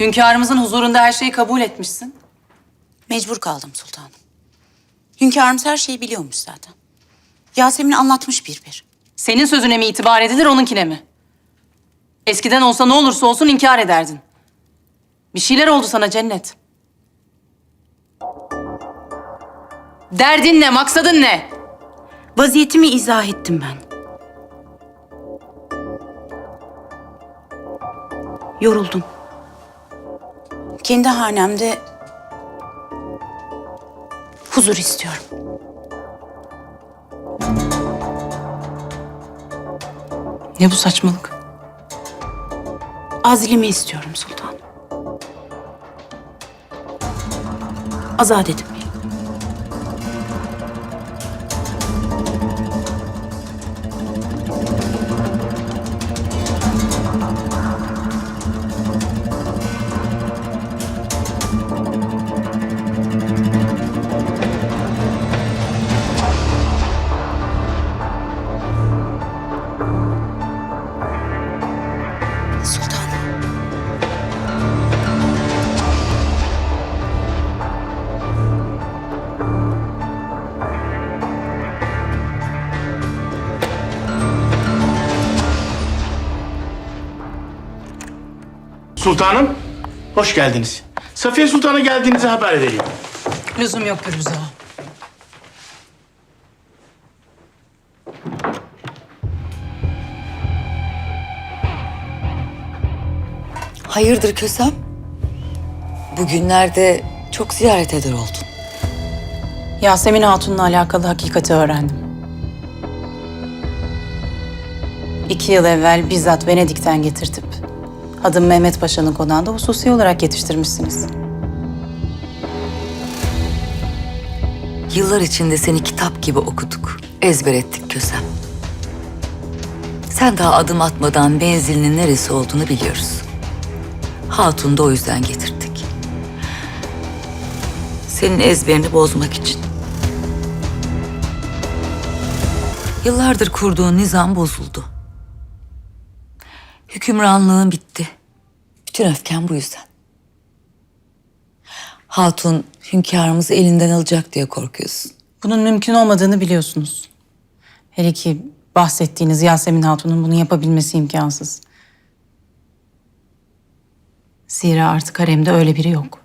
Hünkârımızın huzurunda her şeyi kabul etmişsin. Mecbur kaldım sultanım. Hünkârımız her şeyi biliyormuş zaten. Yasemin anlatmış bir bir. Senin sözüne mi itibar edilir, onunkine mi? Eskiden olsa ne olursa olsun inkar ederdin. Bir şeyler oldu sana cennet. Derdin ne, maksadın ne? Vaziyetimi izah ettim ben. Yoruldum. Kendi hanemde huzur istiyorum. Ne bu saçmalık? Azilimi istiyorum sultanım. Azat edin Sultanım, hoş geldiniz. Safiye Sultan'a geldiğinizi haber vereyim. Lüzum yok Firuze Ağa. Hayırdır Kösem? Bugünlerde çok ziyaret eder oldun. Yasemin Hatun'la alakalı hakikati öğrendim. İki yıl evvel bizzat Venedik'ten getirtip adım Mehmet Paşa'nın konağında hususi olarak yetiştirmişsiniz. Yıllar içinde seni kitap gibi okuduk, ezber ettik Kösem. Sen daha adım atmadan menzilinin neresi olduğunu biliyoruz. Hatun da o yüzden getirdik. Senin ezberini bozmak için. Yıllardır kurduğun nizam bozuldu. Hükümranlığın bitti. Bütün öfken bu yüzden. Hatun hünkârımızı elinden alacak diye korkuyorsun. Bunun mümkün olmadığını biliyorsunuz. Hele ki bahsettiğiniz Yasemin Hatun'un bunu yapabilmesi imkansız. Zira artık haremde öyle biri yok.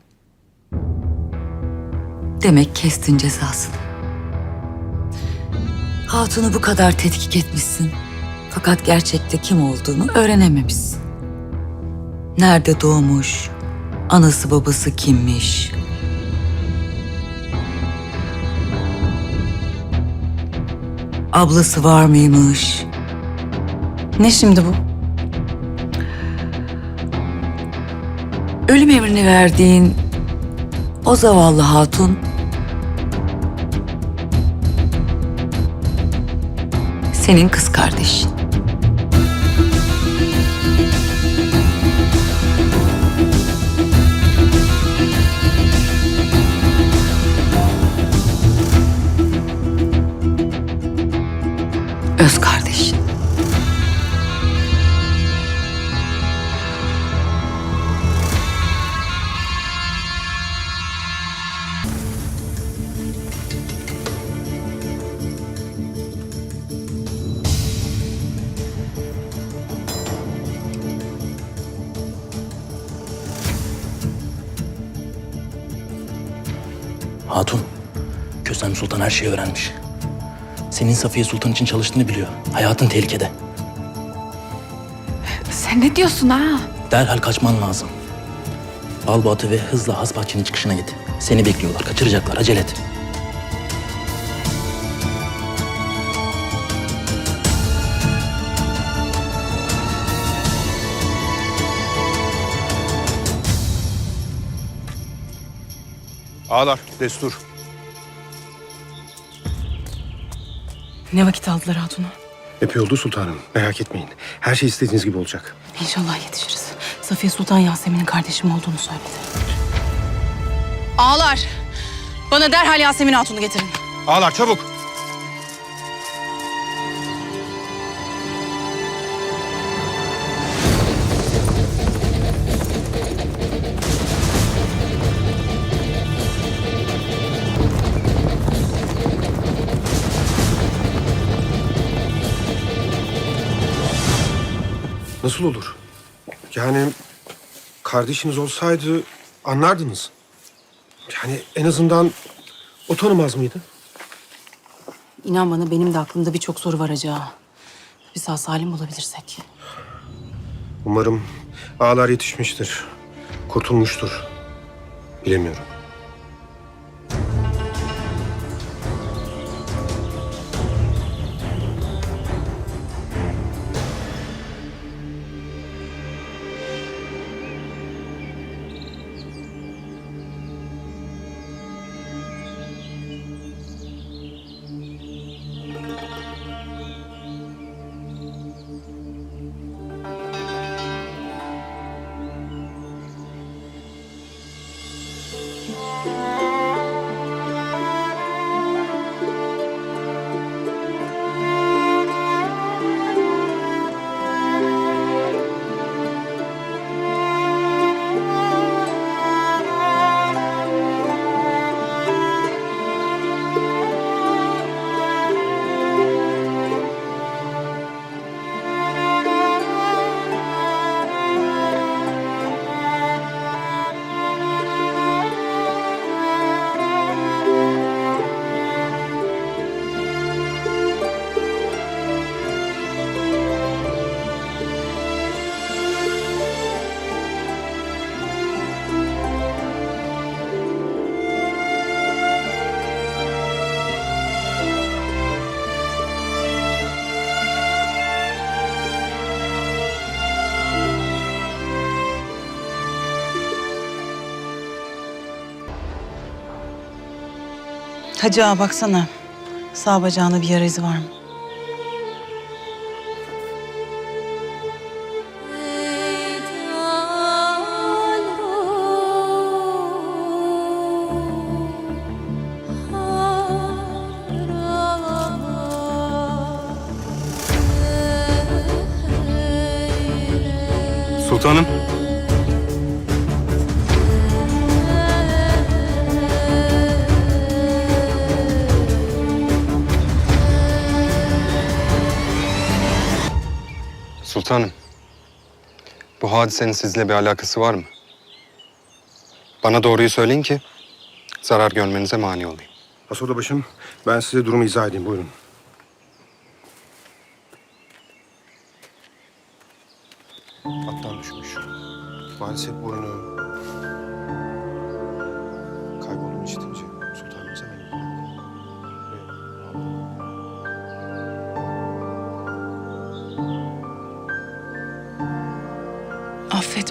Demek kestin cezasını. Hatun'u bu kadar tetkik etmişsin. Fakat gerçekte kim olduğunu öğrenememişsin. Nerede doğmuş, anası babası kimmiş, ablası var mıymış, Ne şimdi bu? ölüm emrini verdiğin o zavallı hatun senin kız kardeşin. Hatun, Kösem Sultan her şeyi öğrenmiş. Senin Safiye Sultan için çalıştığını biliyor. Hayatın tehlikede. Sen ne diyorsun ha? Derhal kaçman lazım. Al bu atı ve hızla has bahçenin çıkışına git. Seni bekliyorlar, kaçıracaklar. Acele et. Ağlar, destur. Ne vakit aldılar Hatun'u? Epey oldu sultanım. Merak etmeyin. Her şey istediğiniz gibi olacak. İnşallah yetişiriz. Safiye Sultan Yasemin'in kardeşim olduğunu söyledi. Ağlar! Bana derhal Yasemin Hatun'u getirin. Ağlar çabuk. Nasıl olur? Yani kardeşiniz olsaydı anlardınız. Yani en azından o tanımaz mıydı? İnan bana benim de aklımda birçok soru var Hacı Ağa. Bir sağ salim bulabilirsek. Umarım ağlar yetişmiştir. Kurtulmuştur. Bilemiyorum. Hacı ağa baksana. Sağ bacağında bir yara izi var mı? Sultanım. Sultanım, bu hadisenin sizinle bir alakası var mı? Bana doğruyu söyleyin ki zarar görmenize mani olayım. Asoda başım ben size durumu izah edeyim. Buyurun. Attan düşmüş. Maalesef burnu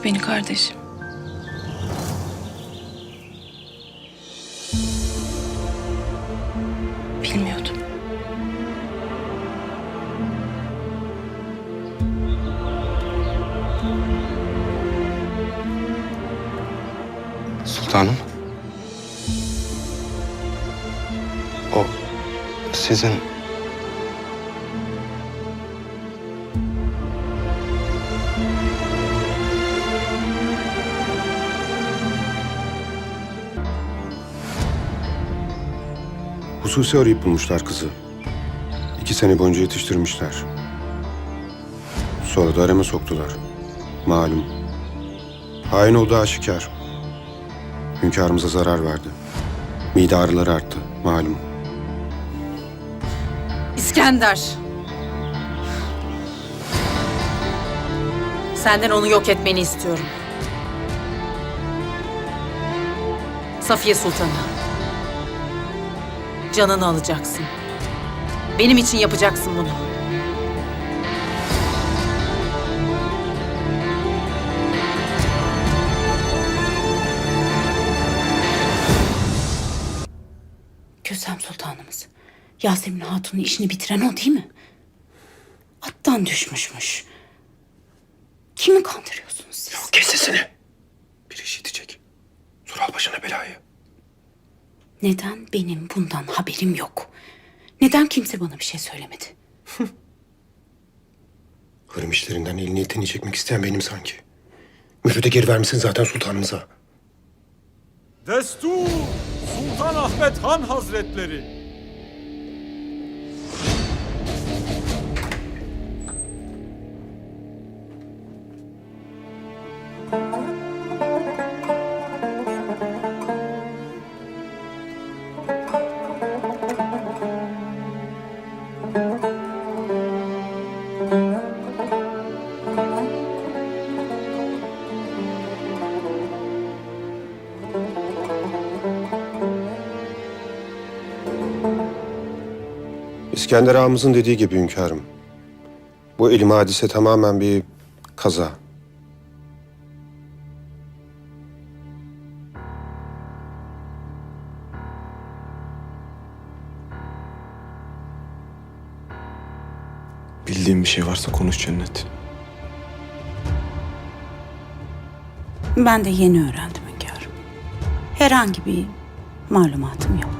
Beni kardeşim. Bilmiyordum. Sultanım. O sizin Hususi arayıp bulmuşlar kızı. İki sene boyunca yetiştirmişler. Sonra da arama soktular. Malum. Hain olduğu aşikar. Hünkârımıza zarar verdi. Mide ağrıları arttı. Malum. İskender. Senden onu yok etmeni istiyorum. Safiye Sultan'ı. Canını alacaksın. Benim için yapacaksın bunu. Kösem Sultanımız. Yasemin Hatun'un işini bitiren o değil mi? Attan düşmüşmüş. Kimi kandırıyorsunuz siz? Kes sesini. Bir işitecek. Sonra al başına belayı. Neden benim bundan haberim yok? Neden kimse bana bir şey söylemedi? Hırım işlerinden elini etini çekmek isteyen benim sanki. Mührü de geri vermişsin zaten sultanımıza. Destur Sultan Ahmet Han Hazretleri. İskender ağamızın dediği gibi hünkârım. Bu elim hadise tamamen bir kaza. Bildiğin bir şey varsa konuş Cennet. Ben de yeni öğrendim hünkârım. Herhangi bir malumatım yok.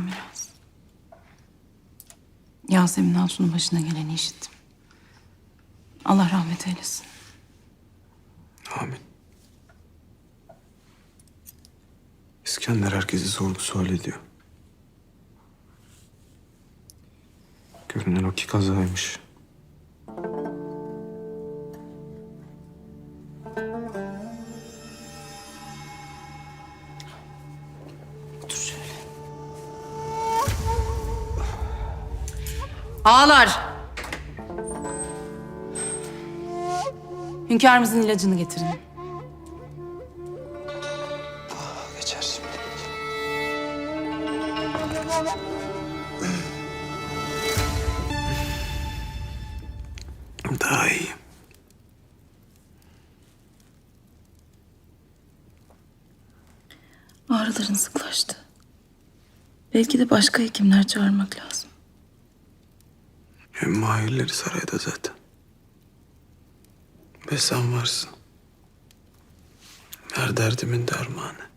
Yasemin Altun'un başına geleni işittim. Allah rahmet eylesin. Amin. İskender herkesi sorgu sual ediyor. Görünen o ki kazaymış. Ağlar! Hünkârımızın ilacını getirin. Geçer şimdi. Daha iyi. Ağrıların sıklaştı. Belki de başka hekimler çağırmak lazım. Hem mahirleri sarayda zaten. Ve sen varsın. Her derdimin dermanı.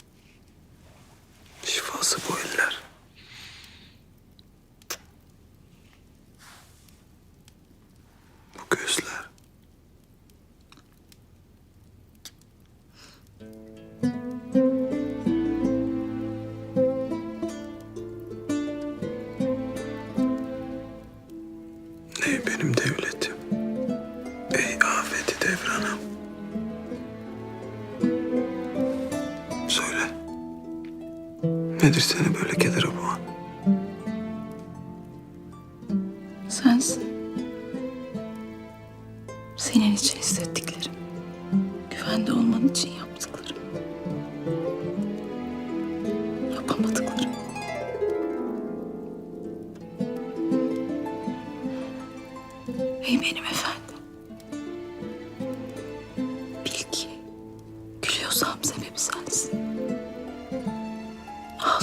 Benim devletim. Ey afeti devranım. Söyle. Nedir seni böyle kedere boğan?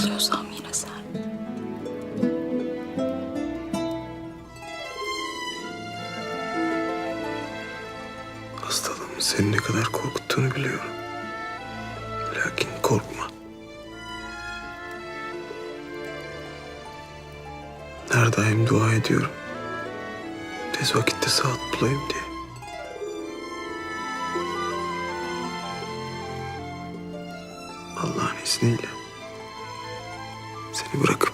Ağlıyorsam yine sen. Hastalığımın seni ne kadar korkuttuğunu biliyorum. Lakin korkma. Her daim dua ediyorum. Tez vakitte saat bulayım diye. Allah'ın izniyle seni bırakıp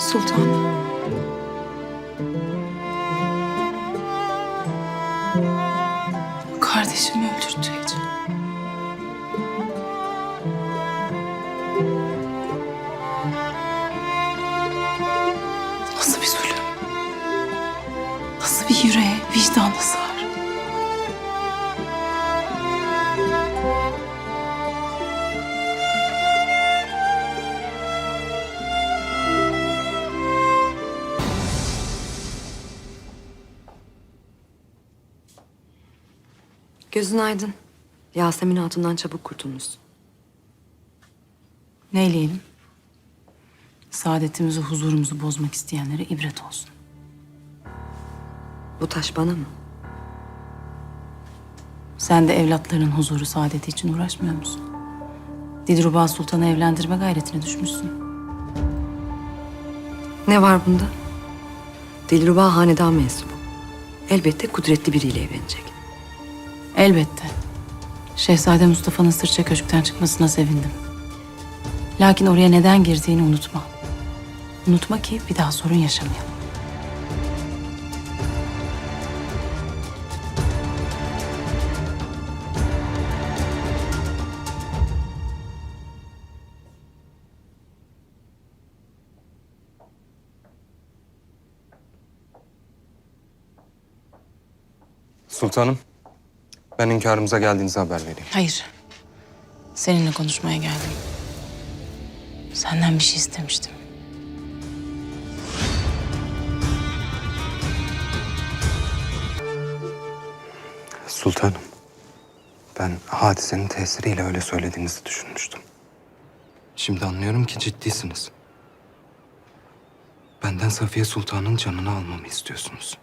Sultanım. Kardeşimi öldürdü Gözün aydın. Yasemin Hatun'dan çabuk kurtulmuşsun. Neyleyelim? Saadetimizi, huzurumuzu bozmak isteyenlere ibret olsun. Bu taş bana mı? Sen de evlatların huzuru, saadeti için uğraşmıyor musun? Dilruba Sultan'ı evlendirme gayretine düşmüşsün. Ne var bunda? Dilruba hanedan mensubu. Elbette kudretli biriyle evlenecek. Elbette. Şehzade Mustafa'nın sırça köşkten çıkmasına sevindim. Lakin oraya neden girdiğini unutma. Unutma ki bir daha sorun yaşamayalım. Sultanım, ben hünkârımıza geldiğinizi haber vereyim. Hayır. Seninle konuşmaya geldim. Senden bir şey istemiştim. Sultanım, ben hadisenin tesiriyle öyle söylediğinizi düşünmüştüm. Şimdi anlıyorum ki ciddisiniz. Benden Safiye Sultan'ın canını almamı istiyorsunuz.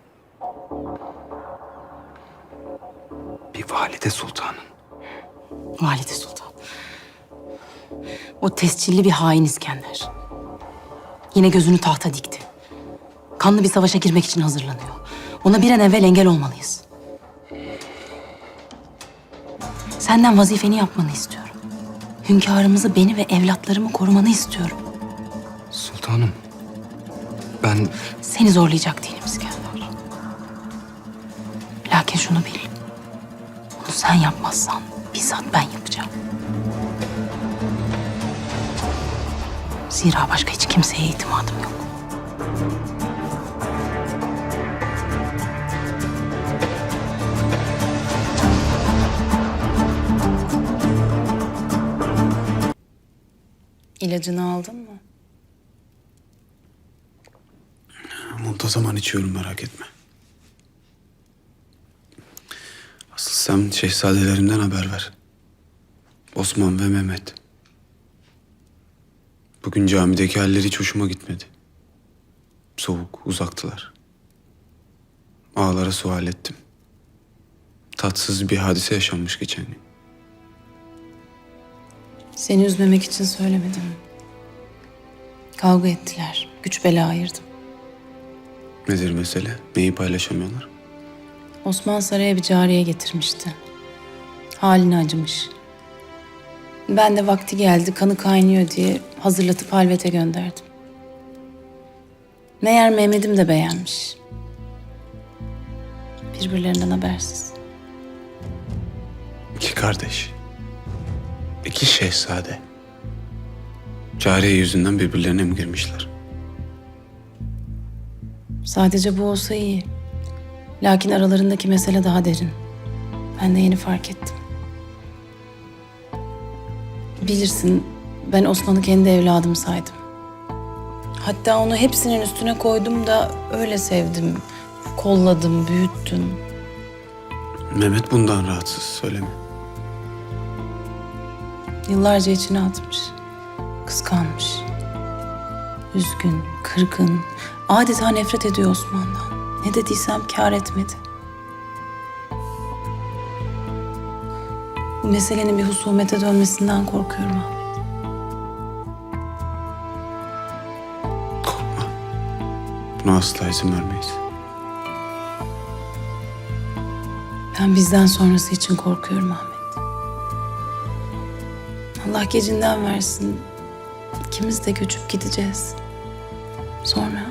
Valide sultanın. Valide Sultan. O tescilli bir hain İskender. Yine gözünü tahta dikti. Kanlı bir savaşa girmek için hazırlanıyor. Ona bir an evvel engel olmalıyız. Senden vazifeni yapmanı istiyorum. Hünkârımızı, beni ve evlatlarımı korumanı istiyorum. Sultanım, ben Seni zorlayacak değilim İskender. Lakin şunu bil. Sen yapmazsan bizzat ben yapacağım. Zira başka hiç kimseye itimadım yok. İlacını aldın mı? Muntazaman içiyorum merak etme. Sen şehzadelerinden haber ver. Osman ve Mehmet. Bugün camideki halleri hiç hoşuma gitmedi. Soğuk, uzaktılar. Ağalara sual ettim. Tatsız bir hadise yaşanmış geçen gün. Seni üzmemek için söylemedim. Kavga ettiler. Güç bela ayırdım. Nedir mesele? Neyi paylaşamıyorlar? Osman saraya bir cariye getirmişti. Haline acımış. Ben de vakti geldi kanı kaynıyor diye hazırlatıp halvete gönderdim. Meğer Mehmet'im de beğenmiş. Birbirlerinden habersiz. İki kardeş. İki şehzade. Cariye yüzünden birbirlerine mi girmişler? Sadece bu olsa iyi. Lakin aralarındaki mesele daha derin. Ben de yeni fark ettim. Bilirsin ben Osman'ı kendi evladım saydım. Hatta onu hepsinin üstüne koydum da öyle sevdim. Kolladım, büyüttüm. Mehmet bundan rahatsız söyleme. Yıllarca içine atmış. Kıskanmış. Üzgün, kırgın. Adeta nefret ediyor Osman'dan. Ne dediysem kâr etmedi. Bu meselenin bir husumete dönmesinden korkuyorum Ahmet. Korkma. Buna asla izin vermeyiz. Ben bizden sonrası için korkuyorum Ahmet. Allah gecinden versin. İkimiz de göçüp gideceğiz. Sonra